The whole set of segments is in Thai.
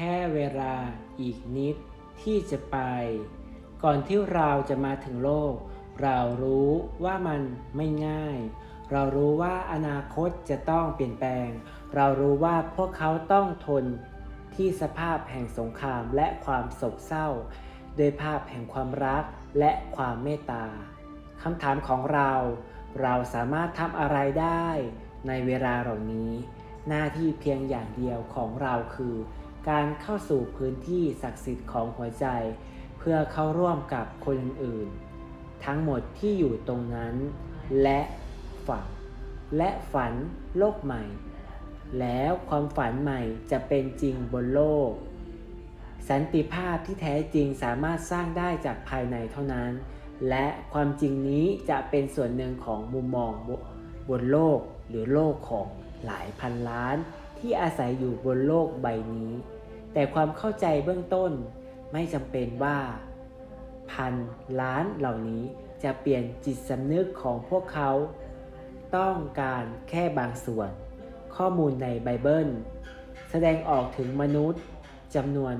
ค่เวลาอีกนิดที่จะไป ก่อนที่เราจะมาถึงโลก เรารู้ว่ามันไม่ง่าย เรารู้ว่าอนาคตจะต้องเปลี่ยนแปลง เรารู้ว่าพวกเขาต้องทนที่สภาพแห่งสงครามและความโศกเศร้า โดยภาพแห่งความรักและความเมตตาคำถามของเรา เราสามารถทำอะไรได้ในเวลาเหล่านี้ หน้าที่เพียงอย่างเดียวของเราคือ การเข้าสู่พื้นที่ศักดิ์สิทธิ์ของหัวใจ เพื่อเข้าร่วมกับคนอื่นๆ ทั้งหมดที่อยู่ตรงนั้น และฝันและฝันโลกใหม่ แล้วความฝันใหม่จะเป็นจริงบนโลก สันติภาพที่แท้จริงสามารถสร้างได้จากภายในเท่านั้น และความจริงนี้จะเป็นส่วนหนึ่งของมุมมองบบนโลกหรือโลกของหลายพันล้าน ที่อาศัยอยู่บนโลกใบนี้ แต่ความเข้าใจเบื้องต้นไม่จำเป็นว่า พันล้านเหล่านี้จะเปลี่ยนจิตสำนึกของพวกเขา ต้องการแค่บางส่วน ข้อมูลในไบเบิล แสดงออกถึงมนุษย์จำนวน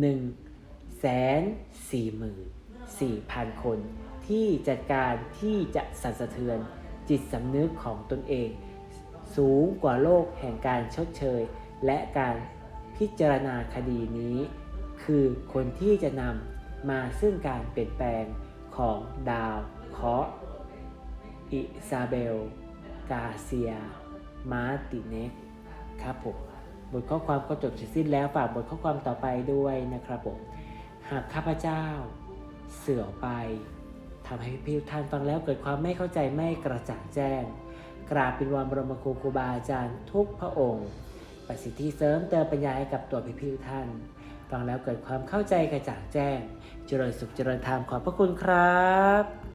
1 4 4 0 0คน ที่จัดการที่จะสั่นสะเทือนจิตสำนึกของตนเอง สูงกว่าโลกแห่งการชดเชย และการพิจารณาคดีนี้ คือคนที่จะนำมาซึ่งการเปลี่ยนแปลงของดาวเคราะห์อิซาเบล กาเซีย มาติเนกครับผมบทข้อความก็จบเสร็จสิ้นแล้วฝากบทข้อความต่อไปด้วยนะครับผม หากข้าพเจ้าเสื่อไปทำให้พี่ท่านฟังแล้วเกิดความไม่เข้าใจไม่กระจ่างแจ้ง กราบเป็นวันบรมครูครูบาอาจารย์ทุกพระองค์ ประสิทธิเสริมเติมปัญญาให้กับตัวพี่ๆท่าน ฟังแล้วเกิดความเข้าใจกระจ่างแจ้ง เจริญสุขเจริญธรรมขอบพระคุณครับ